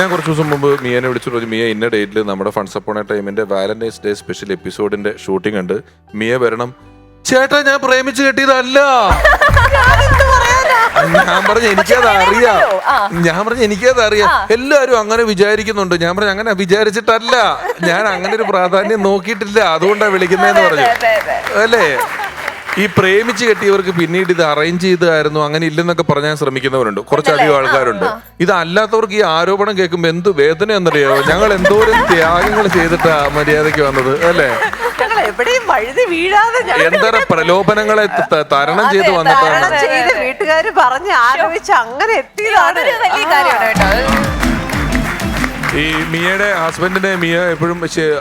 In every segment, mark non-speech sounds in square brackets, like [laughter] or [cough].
ഞാൻ കുറച്ച് ദിവസം മുമ്പ് മിയനെ വിളിച്ചു പറഞ്ഞു മിയ ഇന്ന ഡേറ്റിൽ നമ്മുടെ ഫണ്ട്സ് അപ്പോണ ടൈമിന്റെ വാലന്റൈൻസ് ഡേ സ്പെഷ്യൽ എപ്പിസോഡിന്റെ ഷൂട്ടിംഗ് ഉണ്ട്. മിയ വരണം. ചേട്ടാ ഞാൻ പ്രേമിച്ച് കെട്ടിയതല്ല. ഞാൻ പറഞ്ഞ എനിക്കത് അറിയാം. ഞാൻ പറഞ്ഞ എനിക്കത് അറിയാം. എല്ലാവരും അങ്ങനെ വിചാരിക്കുന്നുണ്ട്. ഞാൻ പറഞ്ഞു അങ്ങനെ വിചാരിച്ചിട്ടല്ല. ഞാൻ അങ്ങനെ ഒരു പ്രാധാന്യം നോക്കിയിട്ടില്ല. അതുകൊണ്ടാണ് വിളിക്കുന്നതെന്ന് പറഞ്ഞു. അല്ലേ? ഈ പ്രേമിച്ച് കെട്ടിയവർക്ക് പിന്നീട് ഇത് അറേഞ്ച് ചെയ്തായിരുന്നു അങ്ങനെ ഇല്ലെന്നൊക്കെ പറഞ്ഞാൽ ശ്രമിക്കുന്നവരുണ്ട്. കുറച്ചധികം ആൾക്കാരുണ്ട്. ഇതല്ലാത്തവർക്ക് ഈ ആരോപണം കേൾക്കുമ്പോൾ എന്ത് വേദന എന്നറിയോ ഞങ്ങൾ എന്തോരം ത്യാഗങ്ങൾ ചെയ്തിട്ടാ മര്യാദയ്ക്ക് വന്നത് അല്ലേ? ഞങ്ങൾ എവിടെയും വഴുതി എന്തര പ്രലോഭനങ്ങളെ തരണം ചെയ്ത് വന്നിട്ടാണ്. വീട്ടുകാർ വീട്ടുകാര് പറഞ്ഞ് ആരോപിച്ച് അങ്ങനെ എത്തിയതാണ്. അതൊരു വലിയ കാര്യമാണ് കേട്ടോ. ഈ മിയയുടെ ഹസ്ബൻഡിനെ മിയ എപ്പോഴും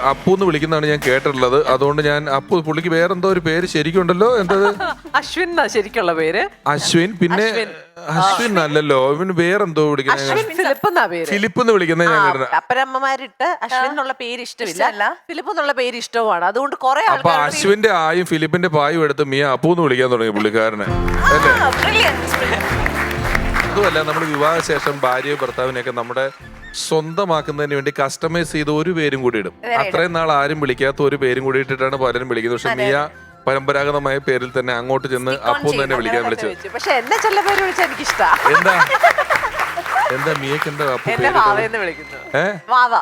അപ്പു എന്ന് വിളിക്കുന്നതാണ് ഞാൻ കേട്ടിട്ടുള്ളത്. അതുകൊണ്ട് ഞാൻ അപ്പു പുള്ളിക്ക് വേറെന്തോ ഒരു പേര് ശരിക്കും ഉണ്ടല്ലോ? എന്തത്? അശ്വിൻ ശരിക്കുള്ള പേര്? അശ്വിൻ പിന്നെ അശ്വിൻ. അല്ലല്ലോ. ഇവന് വേറെന്തോ വിളിക്കുന്നത് അശ്വിൻ ഫിലിപ്പ് എന്നാ പേര്? ഫിലിപ്പ് എന്ന് വിളിക്കുന്നത് ഞാൻ അപ്പരമ്മമാരിട്ട് അശ്വിൻ എന്നുള്ള പേര് ഇഷ്ടമില്ല. ഫിലിപ്പ് എന്നുള്ള പേര് ഇഷ്ടവുമാണ്. അതുകൊണ്ട് കുറെ അപ്പൊ അശ്വിന്റെ ആയും ഫിലിപ്പിന്റെ പായും എടുത്ത് മിയ അപ്പു എന്ന് വിളിക്കാൻ തുടങ്ങി പുള്ളിക്കാരനെ. അല്ലേ? അതുമല്ല നമ്മൾ വിവാഹശേഷം ഭാര്യയും ഭർത്താവിനെയൊക്കെ നമ്മുടെ സ്വന്തമാക്കുന്നതിന് വേണ്ടി കസ്റ്റമൈസ് ചെയ്ത് ഒരു പേരും കൂടി ഇടും. അത്രയും നാൾ ആരും വിളിക്കാത്ത ഒരു പേരും കൂടി ഇട്ടിട്ടാണ് പലരും വിളിക്കുന്നത്. പക്ഷെ മിയ പരമ്പരാഗതമായ പേരിൽ തന്നെ അങ്ങോട്ട് ചെന്ന് അപ്പു തന്നെ വിളിക്കാൻ വിളിച്ചത് പക്ഷെ എന്നെ പേര് വിളിച്ചാൽ എന്താ? [laughs] എന്താ മിയക്ക് എന്താ അപ്പു എന്നെ പേര് വിളിക്കുന്നു. ഏ? വാവ.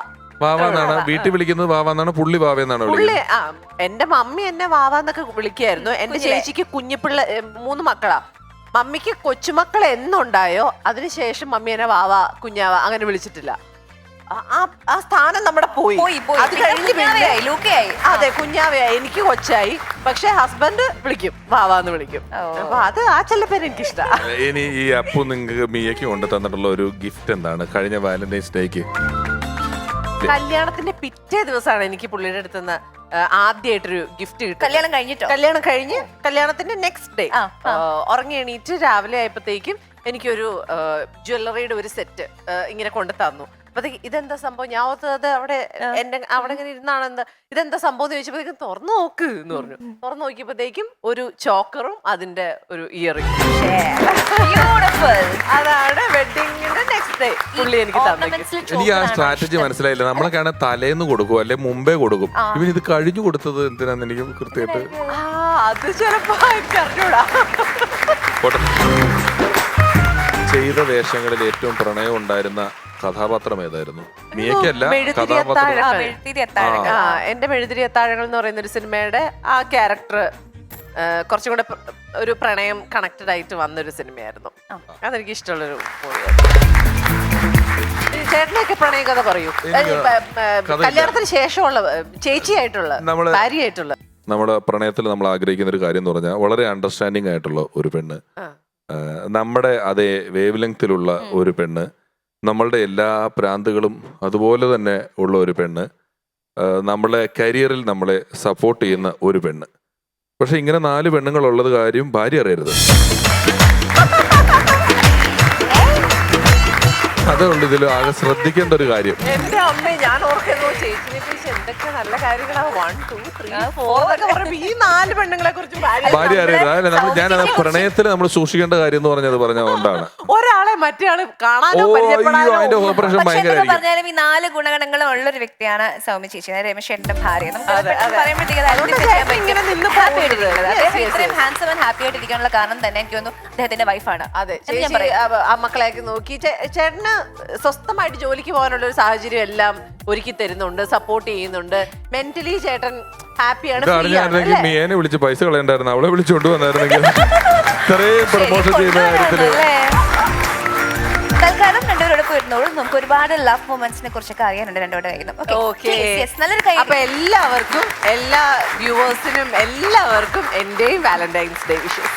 വാവാന്നാണ് വീട്ടിൽ വിളിക്കുന്നത് വാവാന്നാണ് പുള്ളി വാവയെന്നാണ് വിളിക്കുന്നത്? പുള്ളി എന്റെ മമ്മി എന്നെ വാവാന്നൊക്കെ വിളിക്കായിരുന്നു. എന്റെ ചേച്ചിക്ക് കുഞ്ഞിപ്പിള്ള മൂന്ന് മക്കളാ. മമ്മിക്ക് കൊച്ചുമക്കൾ എന്നുണ്ടായോ? അതിനുശേഷം മമ്മി എന്നെ വാവ കുഞ്ഞാവ അങ്ങനെ വിളിച്ചിട്ടില്ല. ആ- ആ- സ്ഥാനം നമ്മുടെ പോയി. പോയി പോയി. അത് പിന്നെ കഴിഞ്ഞ് പിന്നെ അതെ കുഞ്ഞാവയായി. എനിക്ക് കൊച്ചായി. പക്ഷെ ഹസ്ബൻഡ് വിളിക്കും. വാവാന്ന് വിളിക്കും. ഓ. അപ്പൊ അത് ആ ചില പേര് ഇഷ്ടാ ഇനി ഈ അപ്പു നിങ്ങൾക്ക് മിയക്ക് കൊണ്ട് തന്നിട്ടുള്ള ഒരു ഗിഫ്റ്റ് എന്താണ്? കഴിഞ്ഞ വാലന്റൈൻസ് ഡേക്ക്. കല്യാണത്തിന്റെ പിറ്റേ ദിവസമാണ് എനിക്ക് പുള്ളിയുടെ അടുത്ത് നിന്ന് ആദ്യമായിട്ടൊരു ഗിഫ്റ്റ് കിട്ടും. കല്യാണം കഴിഞ്ഞിട്ടോ? കല്യാണം കഴിഞ്ഞ് കല്യാണത്തിന്റെ നെക്സ്റ്റ് ഡേ. ഉറങ്ങി എണീറ്റ് രാവിലെ ആയപ്പോഴത്തേക്കും എനിക്കൊരു ജ്വല്ലറിയുടെ ഒരു സെറ്റ് ഇങ്ങനെ കൊണ്ടു തന്നു. അപ്പത്തേക്ക് ഇതെന്താ സംഭവം? ഞാൻ ഓർത്തത് അവിടെ എന്റെ അവിടെ ഇങ്ങനെ ഇരുന്നാണ് എന്താ ഇതെന്താ സംഭവം എന്ന് ചോദിച്ചപ്പോഴത്തേക്കും തുറന്നു നോക്ക് എന്ന് പറഞ്ഞു. തുറന്നു നോക്കിയപ്പോഴത്തേക്കും ഒരു ചോക്കറും അതിന്റെ ഒരു ഇയറിംഗ് അതാണ് വെഡിങ്ങിന്റെ നെക്സ്റ്റ് ഡേ പുള്ളി എനിക്ക് ആ സ്ട്രാറ്റജി മനസ്സിലായില്ല. നമ്മളൊക്കെയാണ് തലേന്ന് കൊടുക്കും അല്ലെ മുമ്പേ കൊടുക്കും. ഇവൻ ഇത് കഴിഞ്ഞു കൊടുത്തത് എന്തിനാന്ന് എനിക്ക് കൃത്യമായിട്ട് ആ അത് ചിലപ്പോ എനിക്ക് അറിഞ്ഞൂടാ. പോട്ടെ. ചെയ്ത വേഷങ്ങളിൽ ഏറ്റവും പ്രണയം ഉണ്ടായിരുന്ന കഥാപാത്രം ഏതായിരുന്നു? മിയക്കല്ല കഥാപാത്രം. ആ എന്റെ മെഴുതിരി അത്താഴങ്ങൾ എന്ന് പറയുന്ന ഒരു സിനിമയുടെ ആ ക്യാരക്ടർ കുറച്ചും കൂടെ ഒരു പ്രണയം കണക്റ്റഡ് ആയിട്ട് വന്നൊരു സിനിമയായിരുന്നു. അതെനിക്ക് ഇഷ്ടമുള്ളൊരു ചേട്ടനൊക്കെ പ്രണയ കഥ പറയൂ. കല്യാണത്തിന് ശേഷമുള്ള ചേച്ചി ചേച്ചിയായിട്ടുള്ള ഭാര്യയായിട്ടുള്ള. നമ്മുടെ പ്രണയത്തിൽ നമ്മൾ ആഗ്രഹിക്കുന്ന ഒരു കാര്യം എന്ന് പറഞ്ഞാൽ വളരെ അണ്ടർസ്റ്റാൻഡിങ് ആയിട്ടുള്ള ഒരു പെണ്ണ്. നമ്മുടെ അതേ വേവ് ലെങ്തിലുള്ള ഒരു പെണ്ണ്. നമ്മളുടെ എല്ലാ പ്രാന്തുകളും അതുപോലെ തന്നെ ഉള്ള ഒരു പെണ്ണ്. നമ്മളെ കരിയറിൽ നമ്മളെ സപ്പോർട്ട് ചെയ്യുന്ന ഒരു പെണ്ണ്. പക്ഷെ ഇങ്ങനെ നാല് പെണ്ണുങ്ങൾ ഉള്ളത് കാര്യം ഭാര്യ അറിയരുത്. അതുകൊണ്ട് ഇതിൽ ആകെ ശ്രദ്ധിക്കേണ്ട ഒരു കാര്യം. എന്റെ അമ്മ ഞാൻ ഓർക്കുന്നു ചേച്ചിനെ കുറിച്ച് എന്തൊക്കെ നല്ല കാര്യങ്ങളാണ് വൺ ടു ത്രീ ഫോർ എന്നൊക്കെ പറയുമ്പോ ഈ നാല് പെണ്ണുങ്ങളെ കുറിച്ച് ഭാര്യ അറിയരുത്. അതല്ല നമ്മൾ ഞാൻ പ്രണയത്തിൽ നമ്മൾ സൂക്ഷിക്കേണ്ട കാര്യം എന്ന് പറഞ്ഞത് പറഞ്ഞതുകൊണ്ടാണ് ഒരാളെ മറ്റേ ആൾ കാണാനോ ഓ അയ്യോ പരിചയപ്പെടാനോ അതിന്റെ ഓപ്പറേഷൻ പക്ഷെ എന്തൊക്കെ ഭയങ്കരമായിരിക്കും പറഞ്ഞാലും ഈ നാല് ഗുണഗണങ്ങളും ഉള്ള ഒരു വ്യക്തിയാണ് സൗമ്യ ചേച്ചി രമേശ് എന്റെ ഭാര്യ നമുക്ക് അതെ, പെട്ടെന്ന് അതെ. പറയുമ്പോഴത്തേക്ക് അത് അതുകൊണ്ട് identify ചെയ്യാൻ ചേട്ടൻ ഇങ്ങനെ പറ്റും. നിന്ന് Happy പോകരുത്. ആയിട്ടിരിക്കുന്നത്. Yes, അദ്ദേഹം yes, ഇത്രയും yes. ഹാൻസം ആൻഡ് ഹാപ്പി ആയിട്ടിരിക്കാനുള്ള കാരണം തന്നെ എനിക്ക് തോന്നുന്നു അദ്ദേഹത്തിന്റെ വൈഫാണ് അതെ ചേച്ചി ആ- മക്കളെയൊക്കെ നോക്കി ചേ- ചേട്ടന് സ്വസ്ഥമായിട്ട് ജോലിക്ക് പോകാനുള്ള ഒരു സാഹചര്യം എല്ലാം ഒരുക്കി തരുന്നുണ്ട് സപ്പോർട്ട് ചെയ്യുന്നുണ്ട് മെന്റലി ചേട്ടൻ ഹാപ്പിയാണ് ഇത് free ആണ്, അറിഞ്ഞായിരുന്നെങ്കിൽ അല്ലേ? മിയേനെ വിളിച്ച് പൈസ കളയണ്ടായിരുന്നു അവളെ വിളിച്ചുകൊണ്ട് വന്നായിരുന്നെങ്കിൽ ഇത്രയും പ്രൊമോഷൻ ചെയ്യുന്ന കാര്യത്തിൽ അല്ലേ? ഇരുന്നോളൂ നമുക്ക് ഒരുപാട് ലവ് മൊമെന്റ്സിനെ കുറിച്ചൊക്കെ അറിയാനുണ്ട് രണ്ടോടെ കയ്യിൽ. നല്ലൊരു കൈ. അപ്പൊ എല്ലാവർക്കും എല്ലാ വ്യൂവേഴ്സിനും എല്ലാവർക്കും എന്റെയും വാലന്റൈൻസ് ഡേ വിഷയം